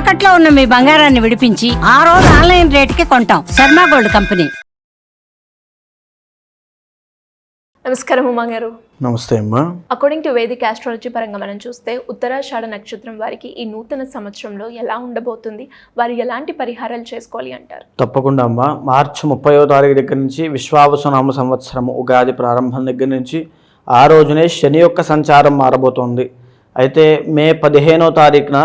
తాకట్లో ఉన్న మీ బంగారాన్ని విడిపించి ఆ రోజు ఆన్లైన్ రేటుకి కొంటాం. Sharma gold company. నమస్కారం ఉమా గారు. నమస్తే అమ్మా. అకార్డింగ్ టు వేదిక్ ఆస్ట్రాలజీ పరంగా మనం చూస్తే ఉత్తరాషాఢ నక్షత్రం వారికి ఈ నూతన సంవత్సరంలో ఎలా ఉండబోతుంది? వారు ఎలాంటి పరిహారాలు చేసుకోవాలి అంటారు? తప్పకుండా అమ్మా. మార్చి ముప్పైవ తారీఖు దగ్గర నుంచి విశ్వావసనామ సంవత్సరం ఉగాది ప్రారంభం దగ్గర నుంచి ఆ రోజునే శని యొక్క సంచారం మారబోతోంది. అయితే మే పదిహేనో తారీఖున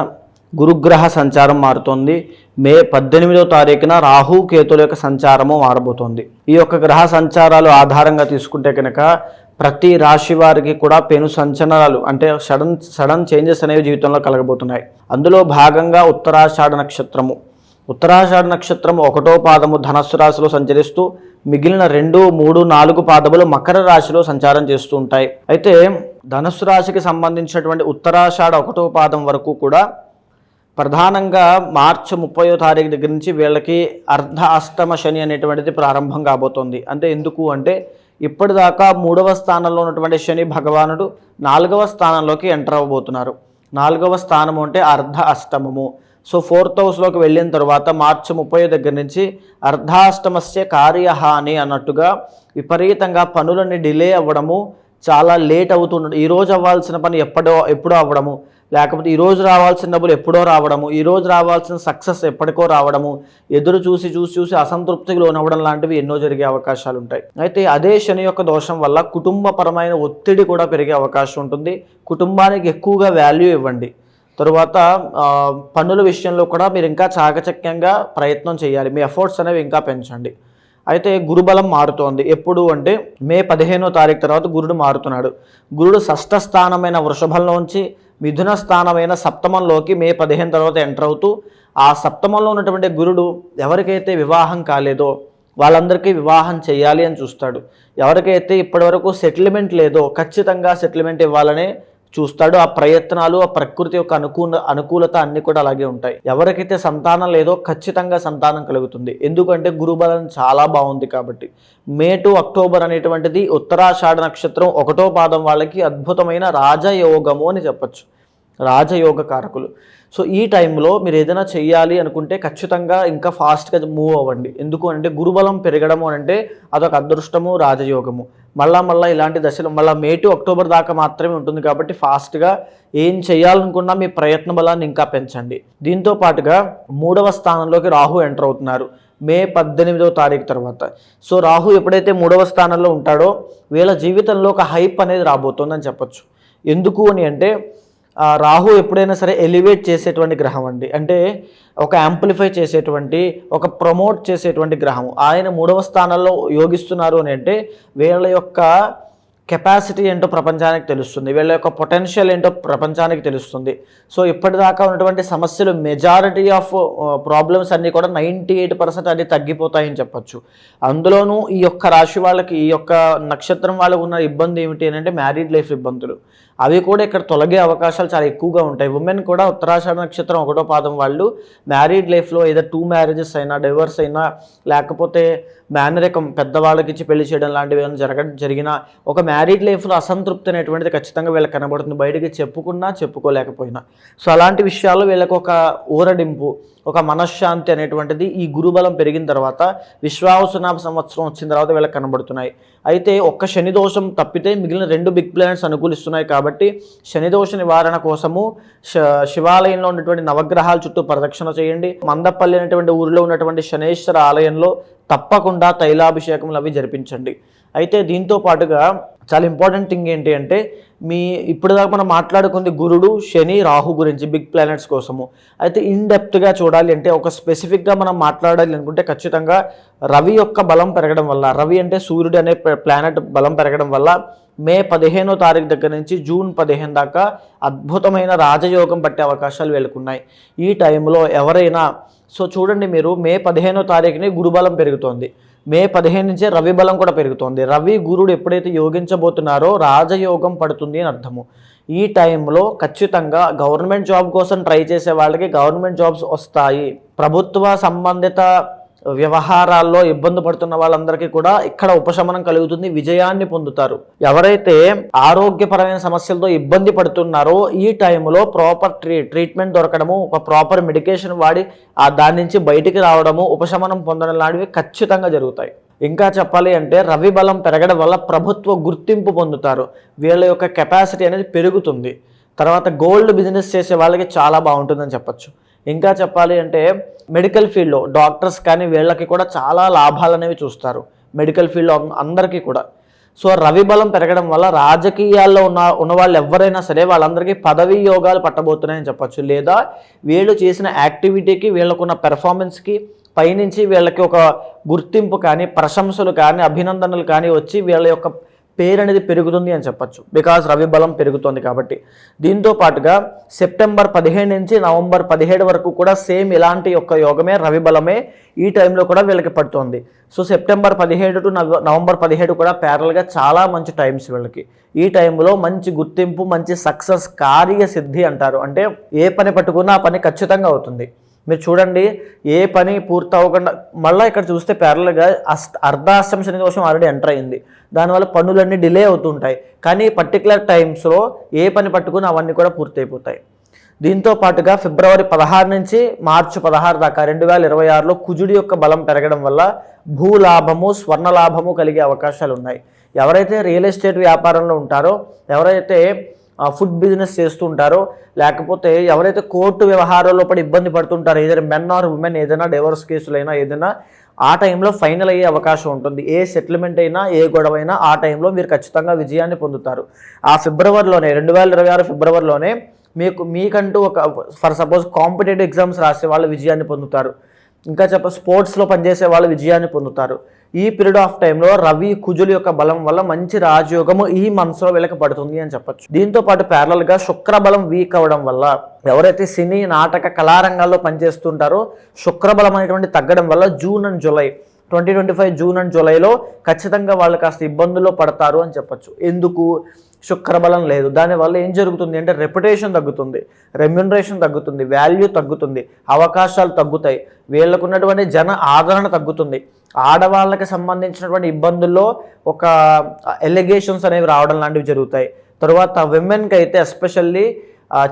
గురుగ్రహ సంచారం మారుతోంది. మే పద్దెనిమిదో తారీఖున రాహు కేతుల యొక్క సంచారము మారబోతోంది. ఈ యొక్క గ్రహ సంచారాలు ఆధారంగా తీసుకుంటే కనుక ప్రతి రాశి వారికి కూడా పెను సంచలనాలు అంటే సడన్ సడన్ చేంజెస్ అనేవి జీవితంలో కలగబోతున్నాయి. అందులో భాగంగా ఉత్తరాషాఢ నక్షత్రము. ఉత్తరాషాఢ నక్షత్రం ఒకటో పాదము ధనస్సు రాశిలో సంచరిస్తూ మిగిలిన రెండు మూడు నాలుగు పాదములు మకర రాశిలో సంచారం చేస్తూ ఉంటాయి. అయితే ధనస్సు రాశికి సంబంధించినటువంటి ఉత్తరాషాఢ ఒకటో పాదం వరకు కూడా ప్రధానంగా మార్చి ముప్పయో తారీఖు దగ్గర నుంచి వీళ్ళకి అర్ధ అష్టమ శని అనేటువంటిది ప్రారంభం కాబోతోంది. అంటే ఎందుకు అంటే ఇప్పటిదాకా మూడవ స్థానంలో ఉన్నటువంటి శని భగవానుడు నాలుగవ స్థానంలోకి ఎంటర్ అవ్వబోతున్నారు. నాలుగవ స్థానము అంటే అర్ధ అష్టమము సో ఫోర్త్ హౌస్లోకి వెళ్ళిన తర్వాత మార్చి ముప్పై దగ్గర నుంచి అర్ధాష్టమస్య కార్యహాని అన్నట్టుగా విపరీతంగా పనులన్నీ డిలే అవ్వడము చాలా లేట్ అవుతుండడం ఈరోజు అవ్వాల్సిన పని ఎప్పుడో ఎప్పుడో అవ్వడము. లేకపోతే ఈరోజు రావాల్సిన డబ్బులు ఎప్పుడో రావడము ఈరోజు రావాల్సిన సక్సెస్ ఎప్పటికో రావడము ఎదురు చూసి చూసి చూసి అసంతృప్తికి లోనవ్వడం లాంటివి ఎన్నో జరిగే అవకాశాలు ఉంటాయి. అయితే అదే శని యొక్క దోషం వల్ల కుటుంబపరమైన ఒత్తిడి కూడా పెరిగే అవకాశం ఉంటుంది. కుటుంబానికి ఎక్కువగా వాల్యూ ఇవ్వండి. తరువాత పన్నుల విషయంలో కూడా మీరు ఇంకా చాకచక్యంగా ప్రయత్నం చేయాలి. మీ ఎఫర్ట్స్ అనేవి ఇంకా పెంచండి. అయితే గురుబలం మారుతోంది. ఎప్పుడు అంటే మే పదిహేనో తారీఖు తర్వాత గురుడు మారుతున్నాడు. గురుడు షష్ఠ స్థానమైన వృషభంలోంచి మిథున స్థానమైన సప్తమంలోకి మే పదిహేను తర్వాత ఎంటర్ అవుతూ ఆ సప్తమంలో ఉన్నటువంటి గురుడు ఎవరికైతే వివాహం కాలేదో వాళ్ళందరికీ వివాహం చేయాలి అని చూస్తాడు. ఎవరికైతే ఇప్పటివరకు సెటిల్మెంట్ లేదో ఖచ్చితంగా సెటిల్మెంట్ ఇవ్వాలనే చూస్తాడు ఆ ప్రయత్నాలు ఆ ప్రకృతి యొక్క అనుకూల అనుకూలత అన్ని కూడా అలాగే ఉంటాయి. ఎవరికైతే సంతానం లేదో ఖచ్చితంగా సంతానం కలుగుతుంది. ఎందుకంటే గురుబలం చాలా బాగుంది కాబట్టి. మే టు అక్టోబర్ అనేటువంటిది ఉత్తరాషాఢ నక్షత్రం ఒకటో పాదం వాళ్ళకి అద్భుతమైన రాజయోగము అని చెప్పచ్చు. రాజయోగ కారకులు. సో ఈ టైంలో మీరు ఏదైనా చేయాలి అనుకుంటే ఖచ్చితంగా ఇంకా ఫాస్ట్గా మూవ్ అవ్వండి. ఎందుకు అంటే గురుబలం పెరగడము అని అంటే అదొక అదృష్టము రాజయోగము. మళ్ళా మళ్ళీ ఇలాంటి దశలు మళ్ళీ మే టు అక్టోబర్ దాకా మాత్రమే ఉంటుంది కాబట్టి ఫాస్ట్గా ఏం చేయాలనుకున్నా మీ ప్రయత్న బలాన్ని ఇంకా పెంచండి. దీంతో పాటుగా మూడవ స్థానంలోకి రాహు ఎంటర్ అవుతున్నారు. మే పద్దెనిమిదవ తారీఖు తర్వాత. సో రాహు ఎప్పుడైతే మూడవ స్థానంలో ఉంటాడో వీళ్ళ జీవితంలో ఒక హైప్ అనేది రాబోతోందని చెప్పొచ్చు. ఎందుకు అని అంటే రాహు ఎప్పుడైనా సరే ఎలివేట్ చేసేటువంటి గ్రహం అండి. అంటే ఒక యాంప్లిఫై చేసేటువంటి ఒక ప్రమోట్ చేసేటువంటి గ్రహం. ఆయన మూడవ స్థానంలో యోగిస్తున్నారు అని అంటే వీళ్ళ యొక్క కెపాసిటీ ఏంటో ప్రపంచానికి తెలుస్తుంది వీళ్ళ యొక్క పొటెన్షియల్ ఏంటో ప్రపంచానికి తెలుస్తుంది. సో ఇప్పటిదాకా ఉన్నటువంటి సమస్యలు మెజారిటీ ఆఫ్ ప్రాబ్లమ్స్ అన్నీ కూడా నైంటీ ఎయిట్ పర్సెంట్ అన్ని తగ్గిపోతాయని చెప్పొచ్చు. అందులోనూ ఈ యొక్క రాశి వాళ్ళకి ఈ యొక్క నక్షత్రం వాళ్ళకు ఉన్న ఇబ్బంది ఏమిటి అంటే మ్యారీడ్ లైఫ్ ఇబ్బందులు. అవి కూడా ఇక్కడ తొలగే అవకాశాలు చాలా ఎక్కువగా ఉంటాయి. ఉమెన్ కూడా ఉత్తరాషాఢ నక్షత్రం ఒకటో పాదం వాళ్ళు మ్యారీడ్ లైఫ్లో ఏదో టూ మ్యారేజెస్ అయినా డైవర్స్ అయినా లేకపోతే మేనరికం పెద్దవాళ్ళకి ఇచ్చి పెళ్ళి చేయడం లాంటివి ఏమైనా జరగడం జరిగినా ఒక మ్యారీడ్ లైఫ్లో అసంతృప్తి అనేటువంటిది ఖచ్చితంగా వీళ్ళకి కనబడుతుంది. బయటికి చెప్పుకున్నా చెప్పుకోలేకపోయినా. సో అలాంటి విషయాల్లో వీళ్ళకి ఒక ఊరడింపు ఒక మనశ్శాంతి అనేటువంటిది ఈ గురుబలం పెరిగిన తర్వాత విశ్వావసనాభ సంవత్సరం వచ్చిన తర్వాత వీళ్ళకి కనబడుతున్నాయి. అయితే ఒక్క శని దోషం తప్పితే మిగిలిన రెండు బిగ్ ప్లానెట్స్ అనుకూలిస్తున్నాయి కాబట్టి శని దోష నివారణ కోసము శివాలయంలో ఉన్నటువంటి నవగ్రహాల చుట్టూ ప్రదక్షిణ చేయండి. మందపల్లి అనేటువంటి ఊరిలో ఉన్నటువంటి శనేశ్వర ఆలయంలో తప్పకుండా తైలాభిషేకములు అవి జరిపించండి. అయితే దీంతో పాటుగా చాలా ఇంపార్టెంట్ థింగ్ ఏంటి అంటే మీ ఇప్పటిదాకా మనం మాట్లాడుకుంది గురుడు శని రాహు గురించి బిగ్ ప్లానెట్స్ కోసము. అయితే ఇన్ డెప్త్గా చూడాలి అంటే ఒక స్పెసిఫిక్గా మనం మాట్లాడాలి అనుకుంటే ఖచ్చితంగా రవి యొక్క బలం పెరగడం వల్ల రవి అంటే సూర్యుడు అనే ప్లానెట్ బలం పెరగడం వల్ల మే పదిహేనో తారీఖు దగ్గర నుంచి జూన్ పదిహేను దాకా అద్భుతమైన రాజయోగం పట్టే అవకాశాలు వెలుకున్నాయి ఈ టైంలో ఎవరైనా సో చూడండి మీరు మే పదిహేనో తారీఖుని గురుబలం పెరుగుతోంది. మే పదిహేను నుంచే రవి బలం కూడా పెరుగుతోంది. రవి గురుడు ఎప్పుడైతే యోగించబోతున్నారో రాజయోగం పడుతుంది అని అర్థము. ఈ టైంలో ఖచ్చితంగా గవర్నమెంట్ జాబ్ కోసం ట్రై చేసే వాళ్ళకి గవర్నమెంట్ జాబ్స్ వస్తాయి. ప్రభుత్వ సంబంధిత వ్యవహారాల్లో ఇబ్బంది పడుతున్న వాళ్ళందరికీ కూడా ఇక్కడ ఉపశమనం కలుగుతుంది విజయాన్ని పొందుతారు. ఎవరైతే ఆరోగ్యపరమైన సమస్యలతో ఇబ్బంది పడుతున్నారో ఈ టైంలో ప్రాపర్ ట్రీ ట్రీట్మెంట్ దొరకడము ఒక ప్రాపర్ మెడికేషన్ వాడి ఆ దాని నుంచి బయటికి రావడము ఉపశమనం పొందడం లాంటివి ఖచ్చితంగా జరుగుతాయి. ఇంకా చెప్పాలి అంటే రవి బలం పెరగడం వల్ల ప్రభుత్వ గుర్తింపు పొందుతారు. వీళ్ళ యొక్క కెపాసిటీ అనేది పెరుగుతుంది. తర్వాత గోల్డ్ బిజినెస్ చేసే వాళ్ళకి చాలా బాగుంటుందని చెప్పొచ్చు. ఇంకా చెప్పాలి అంటే మెడికల్ ఫీల్డ్లో డాక్టర్స్ కానీ వీళ్ళకి కూడా చాలా లాభాలు అనేవి చూస్తారు. మెడికల్ ఫీల్డ్లో అందరికీ కూడా. సో రవి బలం పెరగడం వల్ల రాజకీయాల్లో ఉన్న ఉన్న వాళ్ళు ఎవరైనా సరే వాళ్ళందరికీ పదవీ యోగాలు పట్టబోతున్నాయని చెప్పచ్చు. లేదా వీళ్ళు చేసిన యాక్టివిటీకి వీళ్ళకున్న పెర్ఫార్మెన్స్కి పైనుంచి వీళ్ళకి ఒక గుర్తింపు కానీ ప్రశంసలు కానీ అభినందనలు కానీ వచ్చి వీళ్ళ యొక్క పేరు అనేది పెరుగుతుంది అని చెప్పచ్చు. బికాస్ రవి బలం పెరుగుతుంది కాబట్టి. దీంతో పాటుగా సెప్టెంబర్ పదిహేడు నుంచి నవంబర్ పదిహేడు వరకు కూడా సేమ్ ఇలాంటి యొక్క యోగమే రవి బలమే ఈ టైంలో కూడా వీళ్ళకి పడుతుంది. సో సెప్టెంబర్ పదిహేడు టు నవ నవంబర్ పదిహేడు కూడా ప్యారల్గా చాలా మంచి టైమ్స్ వీళ్ళకి. ఈ టైంలో మంచి గుర్తింపు మంచి సక్సెస్ కార్య సిద్ధి అంటారు. అంటే ఏ పని పట్టుకున్నా ఆ పని ఖచ్చితంగా అవుతుంది. మీరు చూడండి ఏ పని పూర్తి అవ్వకుండా మళ్ళీ ఇక్కడ చూస్తే ప్యారల్గా అష్ట అర్ధాష్టమ శని దోషం ఆల్రెడీ ఎంటర్ అయింది. దానివల్ల పనులన్నీ డిలే అవుతుంటాయి. కానీ పర్టికులర్ టైమ్స్లో ఏ పని పట్టుకుని అవన్నీ కూడా పూర్తయిపోతాయి. దీంతో పాటుగా ఫిబ్రవరి పదహారు నుంచి మార్చి పదహారు దాకా రెండు వేల ఇరవై ఆరులో కుజుడి యొక్క బలం పెరగడం వల్ల భూలాభము స్వర్ణ లాభము కలిగే అవకాశాలు ఉన్నాయి ఎవరైతే రియల్ ఎస్టేట్ వ్యాపారంలో ఉంటారో ఎవరైతే ఫుడ్ బిజినెస్ చేస్తూ ఉంటారో లేకపోతే ఎవరైతే కోర్టు వ్యవహారాల్లో పడి ఇబ్బంది పడుతుంటారో ఏదైనా మెన్ ఆర్ ఉమెన్ ఏదైనా డైవర్స్ కేసులైనా ఏదైనా ఆ టైంలో ఫైనల్ అయ్యే అవకాశం ఉంటుంది. ఏ సెటిల్మెంట్ అయినా ఏ గొడవ అయినా ఆ టైంలో మీరు ఖచ్చితంగా విజయాన్ని పొందుతారు. ఆ ఫిబ్రవరిలోనే రెండు వేల ఇరవై ఆరు ఫిబ్రవరిలోనే మీకు మీకంటూ ఒక ఫర్ సపోజ్ కాంపిటేటివ్ ఎగ్జామ్స్ రాసే వాళ్ళు విజయాన్ని పొందుతారు. ఇంకా చెప్ప స్పోర్ట్స్లో పనిచేసే వాళ్ళు విజయాన్ని పొందుతారు. ఈ పీరియడ్ ఆఫ్ టైంలో రవి కుజుల యొక్క బలం వల్ల మంచి రాజయోగము ఈ మనసులో వీళ్ళకి పడుతుంది అని చెప్పొచ్చు. దీంతో పాటు parallel గా శుక్రబలం వీక్ అవ్వడం వల్ల ఎవరైతే సినీ నాటక కళారంగాల్లో పనిచేస్తుంటారో శుక్రబలం అనేటువంటి తగ్గడం వల్ల June and July twenty twenty five June and జూలైలో ఖచ్చితంగా వాళ్ళు కాస్త ఇబ్బందుల్లో పడతారు అని చెప్పొచ్చు. ఎందుకు? శుక్రబలం లేదు. దానివల్ల ఏం జరుగుతుంది అంటే రెప్యుటేషన్ తగ్గుతుంది రెమ్యునరేషన్ తగ్గుతుంది వాల్యూ తగ్గుతుంది అవకాశాలు తగ్గుతాయి. వీళ్ళకున్నటువంటి జన ఆదరణ తగ్గుతుంది. ఆడవాళ్ళకి సంబంధించినటువంటి ఇబ్బందుల్లో ఒక ఎలిగేషన్స్ అనేవి రావడం లాంటివి జరుగుతాయి. తర్వాత విమెన్కి అయితే ఎస్పెషల్లీ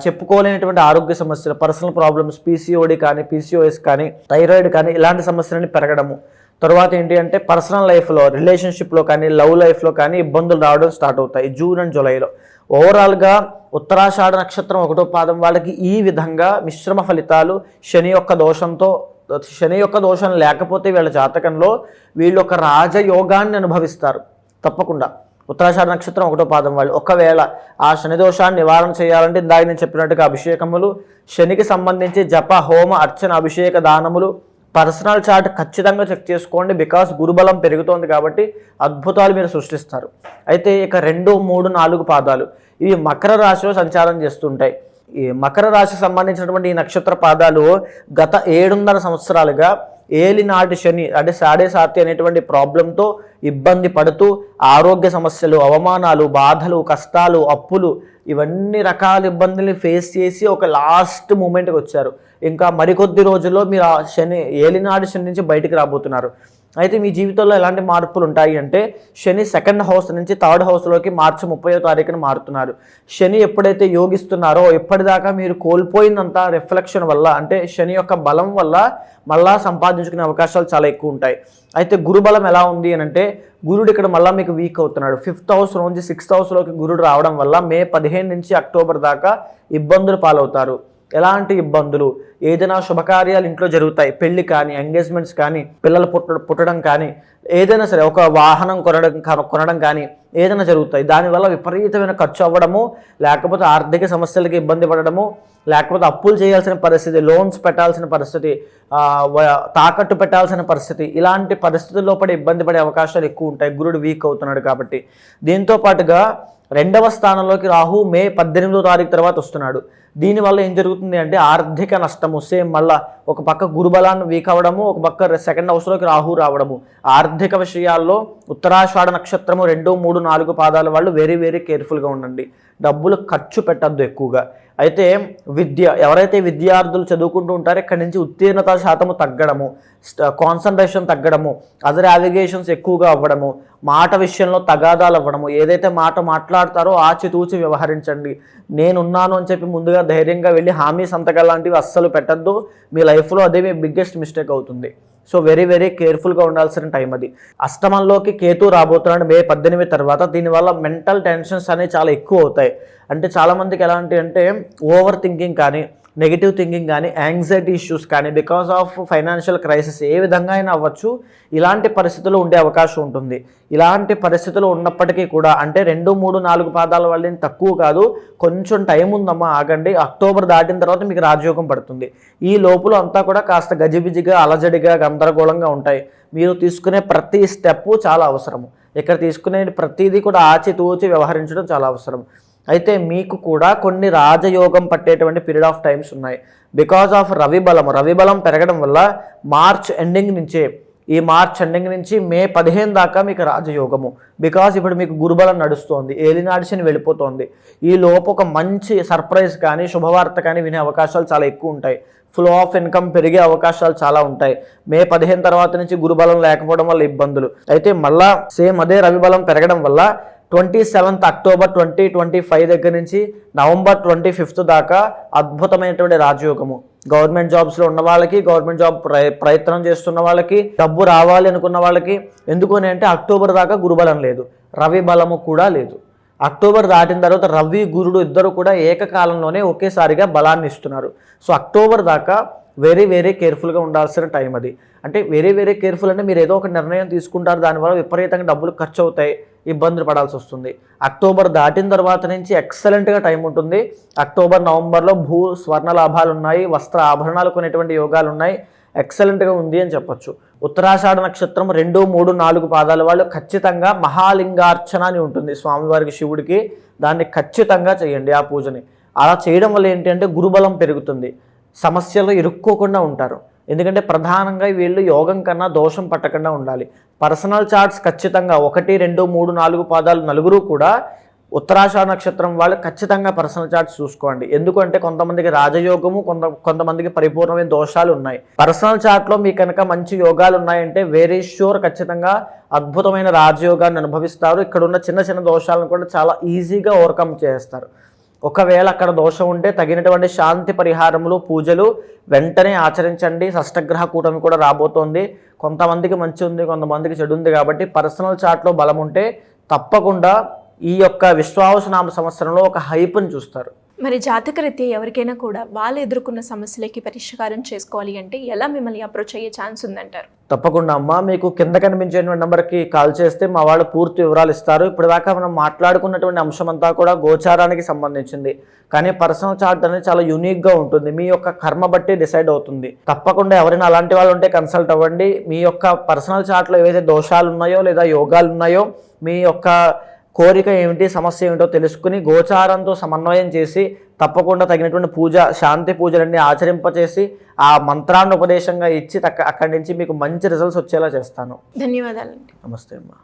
చెప్పుకోలేనటువంటి ఆరోగ్య సమస్యలు పర్సనల్ ప్రాబ్లమ్స్ పీసీఓడి కానీ పీసీఓఎస్ కానీ థైరాయిడ్ కానీ ఇలాంటి సమస్యలని పెరగడము తర్వాత ఏంటి అంటే పర్సనల్ లైఫ్లో రిలేషన్షిప్లో కానీ లవ్ లైఫ్లో కానీ ఇబ్బందులు రావడం స్టార్ట్ అవుతాయి జూన్ అండ్ జూలైలో. ఓవరాల్గా ఉత్తరాషాఢ నక్షత్రం ఒకటో పాదం వాళ్ళకి ఈ విధంగా మిశ్రమ ఫలితాలు శని యొక్క దోషంతో శని యొక్క దోషం లేకపోతే వీళ్ళ జాతకంలో వీళ్ళు ఒక రాజయోగాన్ని అనుభవిస్తారు. తప్పకుండా. ఉత్తరాషాఢ నక్షత్రం ఒకటో పాదం వాళ్ళు. ఒకవేళ ఆ శని దోషాన్ని నివారణ చేయాలంటే ఇందాక నేను చెప్పినట్టుగా అభిషేకములు శనికి సంబంధించి జప హోమ అర్చన అభిషేక దానములు పర్సనల్ చార్ట్ ఖచ్చితంగా చెక్ చేసుకోండి బికాస్ గురుబలం పెరుగుతోంది కాబట్టి అద్భుతాలు మీరు సృష్టిస్తారు. అయితే ఇక రెండు మూడు నాలుగు పాదాలు. ఇవి మకర రాశిలో సంచారం చేస్తుంటాయి. ఈ మకర రాశికి సంబంధించినటువంటి ఈ నక్షత్ర పాదాలు గత ఏడున్నర సంవత్సరాలుగా ఏలినాటి శని అంటే సాడే సాతి అనేటువంటి ప్రాబ్లంతో ఇబ్బంది పడుతూ ఆరోగ్య సమస్యలు అవమానాలు బాధలు కష్టాలు అప్పులు ఇవన్నీ రకాల ఇబ్బందుల్ని ఫేస్ చేసి ఒక లాస్ట్ మూమెంట్కి వచ్చారు. ఇంకా మరికొద్ది రోజుల్లో మీరు ఆ శని ఏలినాడు శని నుంచి బయటికి రాబోతున్నారు. అయితే మీ జీవితంలో ఎలాంటి మార్పులు ఉంటాయి అంటే శని సెకండ్ హౌస్ నుంచి థర్డ్ హౌస్లోకి మార్చి ముప్పై తారీఖున మారుతున్నారు. శని ఎప్పుడైతే యోగిస్తున్నారో ఎప్పటిదాకా మీరు కోల్పోయినంత రిఫ్లెక్షన్ వల్ల అంటే శని యొక్క బలం వల్ల మళ్ళా సంపాదించుకునే అవకాశాలు చాలా ఎక్కువ ఉంటాయి. అయితే గురుబలం ఎలా ఉంది అని అంటే గురుడు ఇక్కడ మళ్ళీ మీకు వీక్ అవుతున్నాడు. ఫిఫ్త్ హౌస్ నుంచి సిక్స్త్ హౌస్లోకి గురుడు రావడం వల్ల మే పదిహేను నుంచి అక్టోబర్ దాకా ఇబ్బందులు పాలవుతారు. ఎలాంటి ఇబ్బందులు? ఏదైనా శుభకార్యాలు ఇంట్లో జరుగుతాయి. పెళ్ళి కానీ ఎంగేజ్మెంట్స్ కానీ పిల్లలు పుట్ట పుట్టడం కానీ ఏదైనా సరే ఒక వాహనం కొనడం కా- కొనడం కానీ ఏదైనా జరుగుతాయి. దానివల్ల విపరీతమైన ఖర్చు అవ్వడము లేకపోతే ఆర్థిక సమస్యలకి ఇబ్బంది పడడము లేకపోతే అప్పులు చేయాల్సిన పరిస్థితి లోన్స్ పెట్టాల్సిన పరిస్థితి తాకట్టు పెట్టాల్సిన పరిస్థితి ఇలాంటి పరిస్థితుల్లో పడి ఇబ్బంది పడే అవకాశాలు ఎక్కువ ఉంటాయి. గురుడు వీక్ అవుతున్నాడు కాబట్టి. దీంతో పాటుగా రెండవ స్థానంలోకి రాహు మే పద్దెనిమిదో తారీఖు తర్వాత వస్తున్నాడు. దీనివల్ల ఏం జరుగుతుంది అంటే ఆర్థిక నష్టము. సేమ్ మళ్ళా ఒక పక్క గురుబలాన్ని వీక్ అవ్వడము ఒక పక్క సెకండ్ హౌస్లోకి రాహు రావడము. ఆర్థిక విషయాల్లో ఉత్తరాషాఢ నక్షత్రము రెండు మూడు నాలుగు పాదాల వాళ్ళు వెరీ వెరీ కేర్ఫుల్గా ఉండండి. డబ్బులు ఖర్చు పెట్టద్దు ఎక్కువగా. అయితే విద్య ఎవరైతే విద్యార్థులు చదువుకుంటూ ఉంటారో ఇక్కడ నుంచి ఉత్తీర్ణత శాతము తగ్గడము కాన్సన్ట్రేషన్ తగ్గడము అదర్ అలిగేషన్స్ ఎక్కువగా అవ్వడము మాట విషయంలో తగాదాలు అవ్వడము ఏదైతే మాట మాట్లాడతారో ఆచితూచి వ్యవహరించండి. నేనున్నాను అని చెప్పి ముందుగా ధైర్యంగా వెళ్ళి హామీ సంతకాలు లాంటివి అస్సలు పెట్టద్దు. మీ లైఫ్లో అదే మీ బిగ్గెస్ట్ మిస్టేక్ అవుతుంది. సో వెరీ వెరీ కేర్ఫుల్గా ఉండాల్సిన టైం అది. అష్టమంలోకి కేతు రాబోతున్నాడు మే పద్దెనిమిది తర్వాత. దీనివల్ల మెంటల్ టెన్షన్స్ అనేవి చాలా ఎక్కువ అవుతాయి. అంటే చాలామందికి ఎలాంటి అంటే ఓవర్ థింకింగ్ కానీ నెగిటివ్ థింకింగ్ కానీ యాంగ్జైటీ ఇష్యూస్ కానీ బికాస్ ఆఫ్ ఫైనాన్షియల్ క్రైసిస్ ఏ విధంగా అయినా అవ్వచ్చు ఇలాంటి పరిస్థితులు ఉండే అవకాశం ఉంటుంది. ఇలాంటి పరిస్థితులు ఉన్నప్పటికీ కూడా అంటే రెండు మూడు నాలుగు పాదాల వల్ల తక్కువ కాదు కొంచెం టైం ఉందమ్మా ఆగండి అక్టోబర్ దాటిన తర్వాత మీకు రాజయోగం పడుతుంది. ఈ లోపల అంతా కూడా కాస్త గజిబిజిగా అలజడిగా గందరగోళంగా ఉంటాయి. మీరు తీసుకునే ప్రతి స్టెప్ చాలా అవసరము. ఇక్కడ తీసుకునే ప్రతిదీ కూడా ఆచితూచి వ్యవహరించడం చాలా అవసరం. అయితే మీకు కూడా కొన్ని రాజయోగం పట్టేటువంటి పీరియడ్ ఆఫ్ టైమ్స్ ఉన్నాయి. బికాజ్ ఆఫ్ రవి బలం రవి బలం పెరగడం వల్ల మార్చ్ ఎండింగ్ నుంచే ఈ మార్చ్ ఎండింగ్ నుంచి మే పదిహేను దాకా మీకు రాజయోగము. బికాజ్ ఇప్పుడు మీకు గురుబలం నడుస్తోంది ఏలినాడిసిని వెళ్ళిపోతుంది. ఈ లోపు ఒక మంచి సర్ప్రైజ్ కానీ శుభవార్త కానీ వినే అవకాశాలు చాలా ఎక్కువ ఉంటాయి. ఫ్లో ఆఫ్ ఇన్కమ్ పెరిగే అవకాశాలు చాలా ఉంటాయి. మే పదిహేను తర్వాత నుంచి గురుబలం లేకపోవడం వల్ల ఇబ్బందులు. అయితే మళ్ళా సేమ్ అదే రవి బలం పెరగడం వల్ల twenty seventh October twenty twenty five దగ్గర నుంచి నవంబర్ ట్వంటీ ఫిఫ్త్ దాకా అద్భుతమైనటువంటి రాజయోగము. గవర్నమెంట్ జాబ్స్లో ఉన్న వాళ్ళకి గవర్నమెంట్ జాబ్ ప్రయ ప్రయత్నం చేస్తున్న వాళ్ళకి డబ్బు రావాలి అనుకున్న వాళ్ళకి ఎందుకు అని అంటే అక్టోబర్ దాకా గురుబలం లేదు. రవి బలము కూడా లేదు. అక్టోబర్ దాటిన తర్వాత రవి గురుడు ఇద్దరు కూడా ఏకకాలంలోనే ఒకేసారిగా బలాన్ని ఇస్తున్నారు. సో అక్టోబర్ దాకా వెరీ వెరీ కేర్ఫుల్గా ఉండాల్సిన టైం అది. అంటే వెరీ వెరీ కేర్ఫుల్ అంటే మీరు ఏదో ఒక నిర్ణయం తీసుకుంటారు దానివల్ల విపరీతంగా డబ్బులు ఖర్చు అవుతాయి ఇబ్బందులు పడాల్సి వస్తుంది. అక్టోబర్ దాటిన తర్వాత నుంచి ఎక్సలెంట్గా టైం ఉంటుంది. అక్టోబర్ నవంబర్లో భూ స్వర్ణ లాభాలు ఉన్నాయి వస్త్ర ఆభరణాలు కొనేటువంటి యోగాలు ఉన్నాయి. ఎక్సలెంట్గా ఉంది అని చెప్పొచ్చు. ఉత్తరాషాఢ నక్షత్రం రెండు మూడు నాలుగు పాదాల వాళ్ళు ఖచ్చితంగా మహాలింగార్చన అని ఉంటుంది స్వామివారికి శివుడికి. దాన్ని ఖచ్చితంగా చేయండి ఆ పూజని. అలా చేయడం వల్ల ఏంటంటే గురుబలం పెరుగుతుంది. సమస్యలు ఇరుక్కోకుండా ఉంటారు. ఎందుకంటే ప్రధానంగా వీళ్ళు యోగం కన్నా దోషం పట్టకుండా ఉండాలి. పర్సనల్ చార్ట్స్ ఖచ్చితంగా ఒకటి రెండు మూడు నాలుగు పాదాలు నలుగురు కూడా ఉత్తరాష నక్షత్రం వాళ్ళు ఖచ్చితంగా పర్సనల్ చార్ట్స్ చూసుకోండి. ఎందుకంటే కొంతమందికి రాజయోగము కొంత కొంతమందికి పరిపూర్ణమైన దోషాలు ఉన్నాయి. పర్సనల్ చార్ట్లో మీకు కనుక మంచి యోగాలు ఉన్నాయంటే వేరే షూర్ ఖచ్చితంగా అద్భుతమైన రాజయోగాన్ని అనుభవిస్తారు. ఇక్కడ ఉన్న చిన్న చిన్న దోషాలను కూడా చాలా ఈజీగా ఓవర్కమ్ చేస్తారు. ఒకవేళ అక్కడ దోషం ఉంటే తగినటువంటి శాంతి పరిహారములు పూజలు వెంటనే ఆచరించండి. షష్టగ్రహ కూటమి కూడా రాబోతోంది. కొంతమందికి మంచి ఉంది కొంతమందికి చెడు ఉంది కాబట్టి పర్సనల్ చాట్లో బలం ఉంటే తప్పకుండా ఈ యొక్క విశ్వావసనామ సంవత్సరంలో ఒక హైప్ని చూస్తారు. మరి జాతక రీత్యా ఎవరికైనా కూడా వాళ్ళు ఎదుర్కొన్న సమస్యలకి పరిష్కారం చేసుకోవాలి అంటే ఎలా మిమ్మల్ని అప్రోచ్ అయ్యే ఛాన్స్ ఉందంటారు? తప్పకుండా అమ్మా మీకు కింద కనిపించేటువంటి నెంబర్కి కాల్ చేస్తే మా వాళ్ళు పూర్తి వివరాలు ఇస్తారు. ఇప్పుడు దాకా మనం మాట్లాడుకున్నటువంటి అంశం అంతా కూడా గోచారానికి సంబంధించింది. కానీ పర్సనల్ చార్ట్ అనేది చాలా యూనిక్గా ఉంటుంది. మీ యొక్క కర్మ బట్టి డిసైడ్ అవుతుంది. తప్పకుండా ఎవరైనా అలాంటి వాళ్ళు ఉంటే కన్సల్ట్ అవ్వండి. మీ యొక్క పర్సనల్ చార్ట్లో ఏవైతే దోషాలు ఉన్నాయో లేదా యోగాలు ఉన్నాయో మీ యొక్క కోరిక ఏమిటి సమస్య ఏమిటో తెలుసుకుని గోచారంతో సమన్వయం చేసి తప్పకుండా తగినటువంటి పూజ శాంతి పూజలన్నీ ఆచరింపచేసి ఆ మంత్రాన్ని ఉపదేశంగా ఇచ్చి తక్క అక్కడి నుంచి మీకు మంచి రిజల్ట్స్ వచ్చేలా చేస్తాను. ధన్యవాదాలండి. నమస్తే అమ్మా.